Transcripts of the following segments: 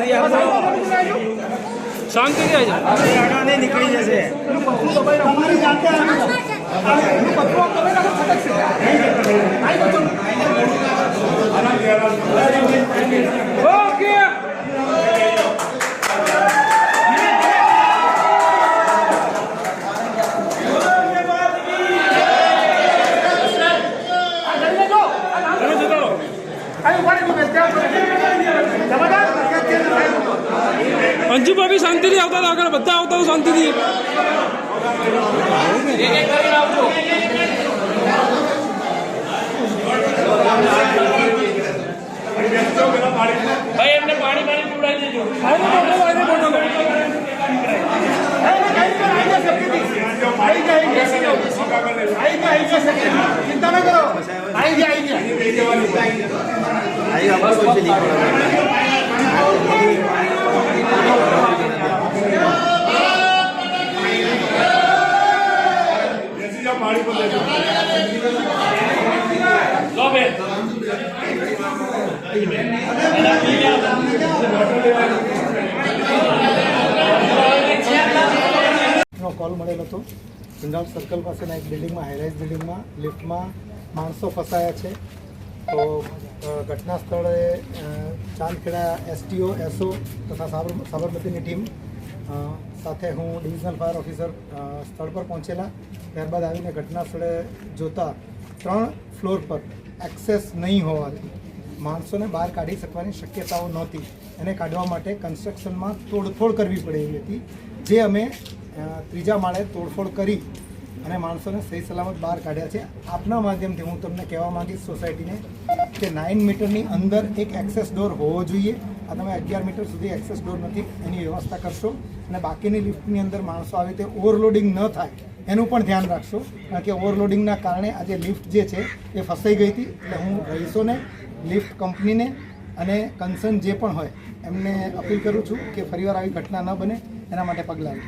કરી આપો શાંતિ રહે છે આપણે અડાને નીકળી જશે. તમારી જાતે આવી. આવી. ઓકે. અંજુભાઈ શાંતિથી આવતા હતા આગળ બધા આવતા હતા શાંતિથી ભાઈ એમને પાણી પાણી પીવડાવી દેજો ગયા, આવી ગયા. આવી ગયા, આવી ગયા, સેક્રેટરી. ચિંતા પર ગયા લો બેન. કોલ મળેલો હતો. હિંડાળ સર્કલ પાસેના એક બિલ્ડિંગમાં હાઈરાઇઝ બિલ્ડિંગમાં લિફ્ટમાં માણસો ફસાયા છે. તો ઘટના સ્થળે ચાંદખેડા એસટીઓ એસઓ તથા સાબર- સાબરમતીની ટીમ સાથે હું ડિવિઝનલ ફાયર ઓફિસર સ્થળ પર પહોંચેલા. ત્યારબાદ આવીને ઘટના સ્થળે જોતા ત્રણ ફ્લોર પર એક્સેસ નહીં હોવાથી માણસોને બહાર કાઢી શકવાની શક્યતાઓ નહોતી. એને કાઢવા માટે કન્સ્ટ્રક્શનમાં તોડફોડ કરવી પડેલી હતી. જે અમે ત્રીજા માળે તોડફોડ કરી અને માણસોને સહી સલામત બહાર કાઢ્યા છે. આપના માધ્યમથી હું તમને કહેવા માંગીશ સોસાયટીને કે નાઇન મીટરની અંદર એક એક્સેસ ડોર હોવો જોઈએ. આ તમે અગિયાર મીટર સુધી એક્સેસ ડોર નથી, એની વ્યવસ્થા કરશો. અને બાકીની લિફ્ટની અંદર માણસો આવી રીતે ઓવરલોડિંગ ન થાય. એનું પણ ધ્યાન રાખશો. કારણ કે ઓવરલોડિંગના કારણે આજે લિફ્ટ જે છે એ ફસાઈ ગઈ હતી. એટલે હું રહીશોને, લિફ્ટ કંપનીને અને કન્સર્ન જે પણ હોય એમને અપીલ કરું છું કે ફરીવાર આવી ઘટના ન બને. એના માટે પગલાં લે.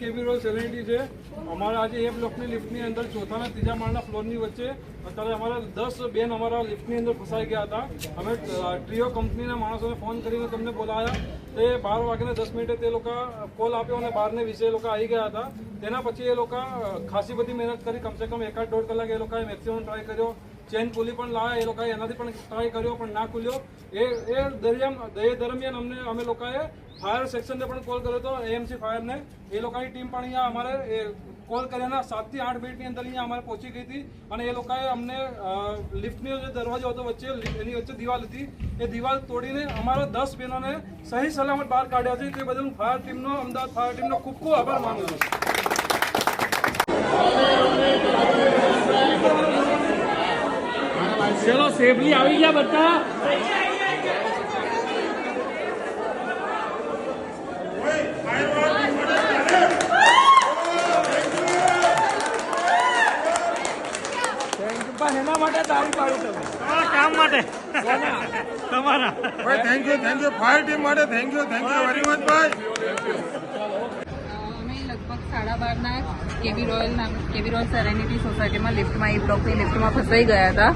કેબી રોડ છે? અમારા આજે એ બ્લોકની લિફ્ટની અંદર ચોથાના ત્રીજા માળના ફ્લોરની વચ્ચે અત્યારે અમારા દસ બેન અમારા લિફ્ટની અંદર ફસાઈ ગયા હતા. અમે ટ્રીઓ કંપનીના માણસોને ફોન કરીને તમને બોલાયા. તે બાર વાગ્યાને દસ મિનિટે તે લોકો કોલ આપ્યો અને બારને વિશે એ લોકો આવી ગયા હતા. તેના પછી એ લોકો ખાસી બધી મહેનત કરી. કમસે કમ એકાદ દોઢ કલાક એ લોકોએ મેક્સિમમ ટ્રાય કર્યો. ચેન કુલી પણ લાવ્યા એ લોકોએ એનાથી પણ ટ્રાય કર્યો, પણ ના ખુલ્યો એ એ દરમિયાન એ દરમિયાન અમને, અમે લોકોએ ફાયર સેક્શનને પણ કોલ કર્યો હતો, એએમસી ફાયરને. એ લોકોની ટીમ પણ અહીંયા અમારે, એ કોલ કર્યાના સાતથી આઠ મિનિટની અંદર અહીંયા અમારે પહોંચી ગઈ હતી. અને એ લોકોએ અમને લિફ્ટનો જે દરવાજો હતો વચ્ચે એની વચ્ચે દિવાલ હતી. એ દિવાલ તોડીને અમારા દસ બહેનોને સહી સલામત બહાર કાઢ્યા છે. તે બદલ ફાયર ટીમનો, અમદાવાદ ફાયર ટીમનો ખૂબ ખૂબ આભાર માનું છું. સેફલી આવી ગયા બધા. એના માટે તારી પાડી તમે. કામ માટે. તમારા. ભાઈ thank you thank you fire team માટે thank you thank you very much ભાઈ. અમે લગભગ સાડા બારના કેવી રોયલ નામ કેવી રોયલ સેરેનિટી સોસાયટીમાં લિફ્ટમાં એ બ્લોકની લિફ્ટમાં ફસાઈ ગયા હતા.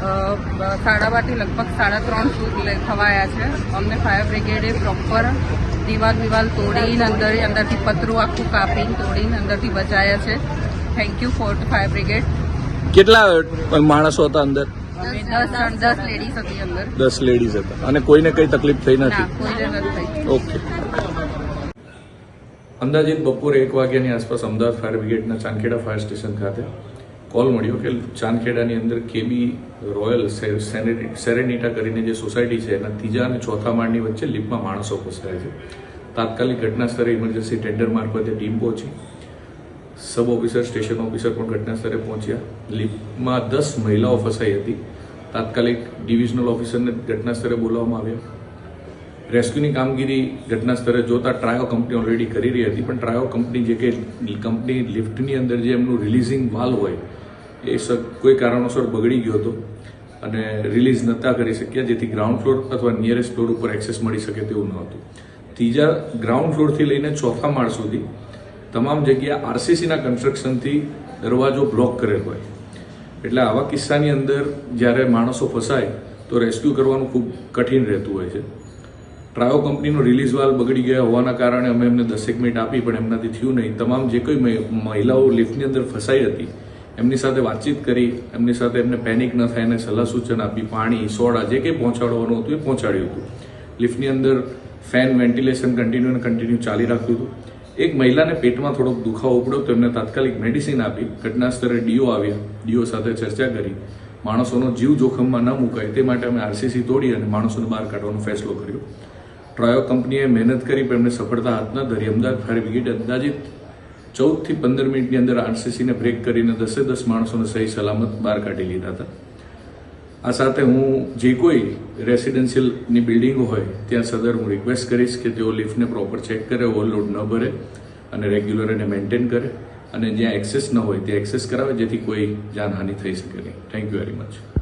સાડા બારથી લગભગ સાડા ત્રણ શૂટ થવાયા છે. અમને ફાયર બ્રિગેડે પ્રોપર દિવાલ વિવાલ તોડીને અંદર અંદરથી પતરું આખું કાપીને તોડીને અંદરથી બચાયા છે. Thank you for fire brigade કેટલા માણસો હતા અંદર? દસ લેડીઝ હતી અને કોઈને કઈ તકલીફ થઈ નથી? ઓકે. અંદાજિત બપોરે એક વાગ્યાની આસપાસ અમદાવાદ ફાયર બ્રિગેડના ચાંખેડા ફાયર સ્ટેશન ખાતે કોલ મળ્યો કે ચાંદખેડાની અંદર કેબી રોયલ સેરેનિટા કરીને જે સોસાયટી છે, એના ત્રીજા અને ચોથા માળની વચ્ચે લિફ્ટમાં માણસો ફસાયા છે. તાત્કાલિક ઘટના સ્થળે ઇમરજન્સી ટેન્ડર મારફતે ટીમ પહોંચી. સબ ઓફિસર, સ્ટેશન ઓફિસર પણ ઘટના સ્થળે પહોંચ્યા. લિફ્ટમાં દસ મહિલાઓ ફસાઈ હતી. તાત્કાલિક ડિવિઝનલ ઓફિસરને ઘટના સ્થળે બોલાવવામાં આવ્યા. રેસ્ક્યુની કામગીરી ઘટના સ્થળે જોતા ટ્રાયો કંપની ઓલરેડી કરી રહી હતી, પણ ટ્રાયો કંપની જે કે કંપની લિફ્ટની અંદર જે એમનું રિલીઝિંગ વાલ હોય એ કોઈ કારણોસર બગડી ગયો હતો અને રિલીઝ નહોતા કરી શક્યા, જેથી ગ્રાઉન્ડ ફ્લોર અથવા નિયરેસ્ટ ફ્લોર ઉપર એક્સેસ મળી શકે તેવું ન હતું. ત્રીજા ગ્રાઉન્ડ ફ્લોરથી લઈને ચોથા માળ સુધી તમામ જગ્યા આરસીસીના કન્સ્ટ્રક્શનથી દરવાજો બ્લોક કરેલ હોય. એટલે આવા કિસ્સાની અંદર જ્યારે માણસો ફસાય, તો રેસ્ક્યુ કરવાનું ખૂબ કઠિન રહેતું હોય છે. ટ્રાયો કંપનીનો રિલીઝ વાલ બગડી ગયા હોવાના કારણે અમે એમને દસેક મિનિટ આપી, પણ એમનાથી થયું નહીં. તમામ જે કોઈ મહિલાઓ લિફ્ટની અંદર ફસાઈ હતી એમની સાથે વાતચીત કરી, એમની સાથે એમને પેનિક ન થાય, એને સલાહ સૂચન આપી, પાણી, સોડા જે કંઈ પહોંચાડવાનું હતું એ પહોંચાડ્યું હતું. લિફ્ટની અંદર ફેન વેન્ટિલેશન કન્ટિન્યુ અને કન્ટિન્યુ ચાલી રાખ્યું હતું. એક મહિલાને પેટમાં થોડોક દુખાવો પડ્યો તો એમને તાત્કાલિક મેડિસિન આપી, ઘટના સ્તરે ડીઓ આવ્યા. ડીઓ સાથે ચર્ચા કરી. માણસોનો જીવ જોખમમાં ન મુકાય, તે માટે અમે આરસીસી તોડી અને માણસોને બહાર કાઢવાનો ફેસલો કર્યો. ટ્રાયો કંપનીએ મહેનત કરી, પણ એમને સફળતા હાથ ન ધરી. અમદાવાદ ફાયર બ્રિગેડ અંદાજિત ચૌદથી પંદર મિનિટની અંદર આરસીસીને બ્રેક કરીને દસે દસ માણસોને સહી સલામત બહાર કાઢી લીધા હતા. આ સાથે હું જે કોઈ રેસિડેન્શિયલની બિલ્ડિંગો હોય, ત્યાં સદર હું રિક્વેસ્ટ કરીશ કે તેઓ લિફ્ટને પ્રોપર ચેક કરે ઓવરલોડ ન ભરે અને રેગ્યુલર એને મેન્ટેન કરે અને જ્યાં એક્સેસ ન હોય, ત્યાં એક્સેસ કરાવે જેથી કોઈ જાનહાનિ થઈ શકે નહીં. Thank you very much